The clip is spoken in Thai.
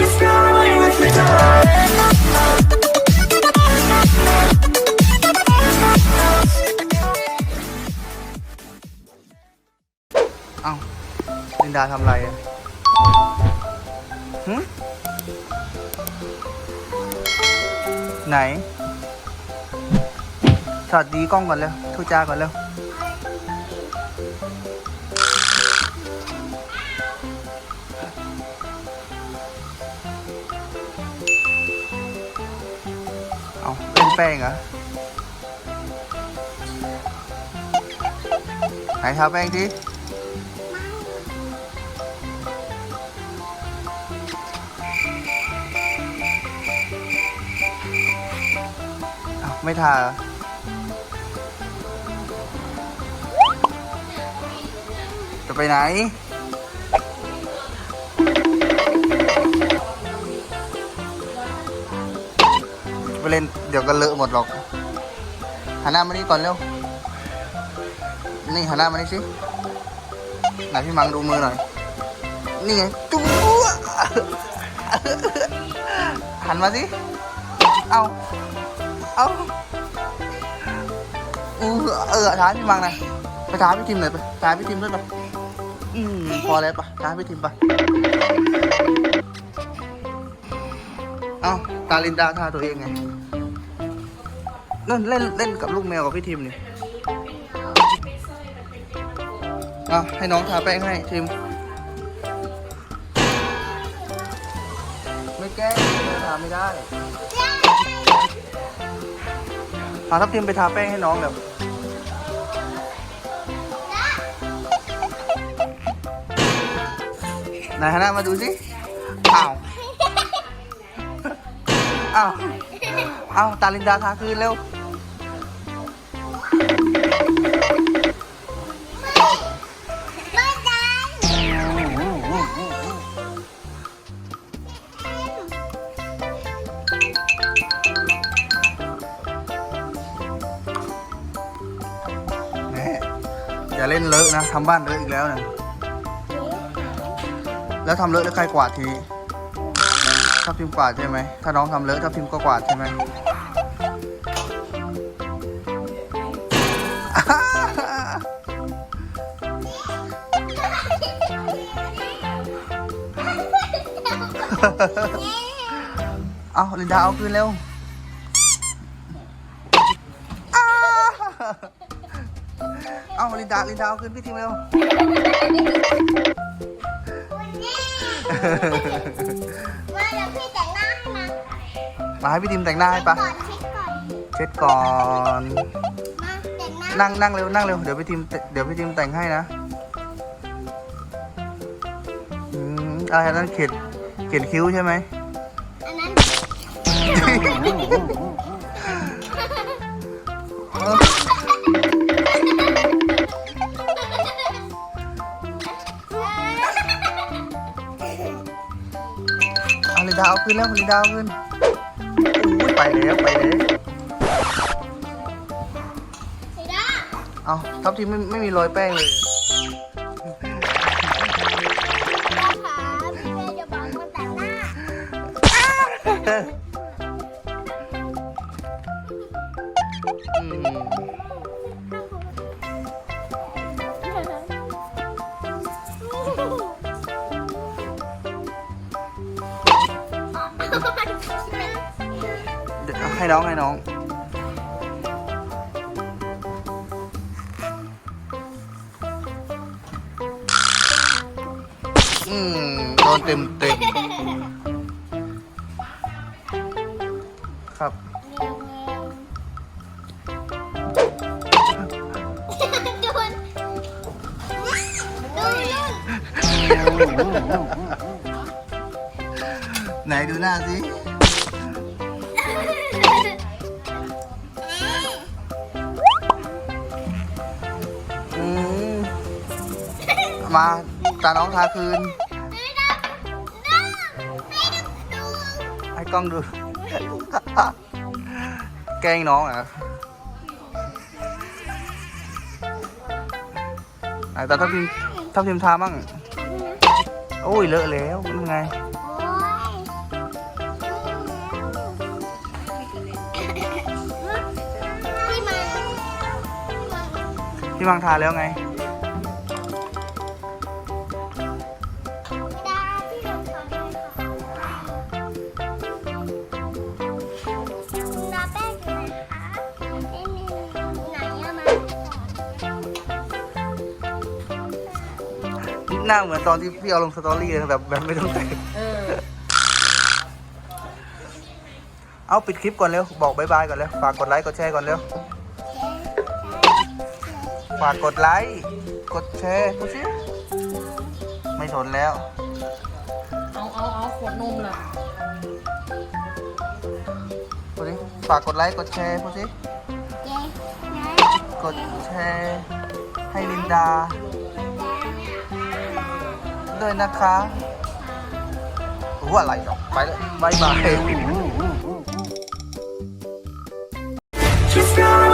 เอ้าลินดาทำอะไรอะหึไหน สวัสดีกล้องก่อนเร็วทูจ้าก่อนเร็ว ป้งเหรอไหนทาแป้งดิอ้าวไม่ทาจะไปไหน เล่นเดี๋ยวก็เลอะหมดหรอกหันหน้ามานี่ก่อนเร็ว นี่หันหน้ามานี่สิไหนพี่มังดูมือหน่อย นี่ไงจุ๊หันมาสิ เอาเอาเออเออท้าพี่มังหน่อยไปท้าพี่ทิมหน่อยไปท้าพี่ทิมด้วยไปอืมพอแล้วปะท้าพี่ทิมไปเอา ตาลินดาท่าตัวเองไงนั่นเล่นเล่นกับลูกแมวกับพี่ทิมนี่เอาให้น้องทาแป้งให้ทิมไม่แก้ทาไม่ได้พาทับทิมไปทาแป้งให้น้องเดี๋ยวไหนฮานามาดูสิอ้าว อ้าวอ้าตาลินดาทาคืนเร็วแม่อย่าเล่นเลอะนะทำบ้านเลอะอีกแล้วนะแล้วทำเลอะแล้วใครกวาดที ทับทิมกวาดใช่ไหม ถ้าน้องทำเลอะทับทิมก็กวาดใช่ไหมเอาลินดาเอาคืนเร็วเอาลินดาลินดาเอาคืนพี่ทิมเร็ว มาให้พี่ทิมแต่งหน้าให้ปะก่อนเช็ดก่อนเช็ดก่อน มาแต่งหน้านั่งนั่งเร็วนั่งเร็วเดี๋ยวพี่ทิมเดี๋ยวพี่ทิมแต่งให้นะอืมอะไรนั่นเขียนเขียนคิ้วใช่ไหมอันนั้นเออเอาลินดาเอาคืนแล้วลินดาเอาคืน อุ้ยไปแล้วไปแล้วสีดาเอาทับทิมไม่ไม่มีรอยแป้งเลย ให้น้องให้น้อง อืมโดนเต็มเต็มครับดูนดูนุ่นไหนดูหน้าสิอื มมาตาน้องทาคืน ให้กล้องดู แกล้งน้องเหรอะไหนตาทับทิมทับทิมทามั่งโอ้ยเลอะแล้วมันไง พี่มังทาแล้วไงไม่ได้ที่เราทำเลยค่ะคุณดาแป้งอยู่ไหนคะเอ็นนี่ไหนอะมาก่อนหน้าเหมือนตอนที่พี่เอาลงสตอรี่เลยแบบแบบไม่ต้องแต่งเออเอาปิดคลิปก่อนเร็ว บอกบายบายก่อนเร็ว ฝากกดไลค์กดแชร์ก่อนเร็ว ฝากกดไลค์ กดแชร์พูดสิไม่สนแล้ว เอาเอาเอาขวดนมล่ะพูดสิฝากกดไลค์ กดแชร์พูดสิเจ๊นะกดแชร์ให้ลินดา ด้วยนะคะโอ้โหอะไรหรอกไปแล้วบายบาย Just gonna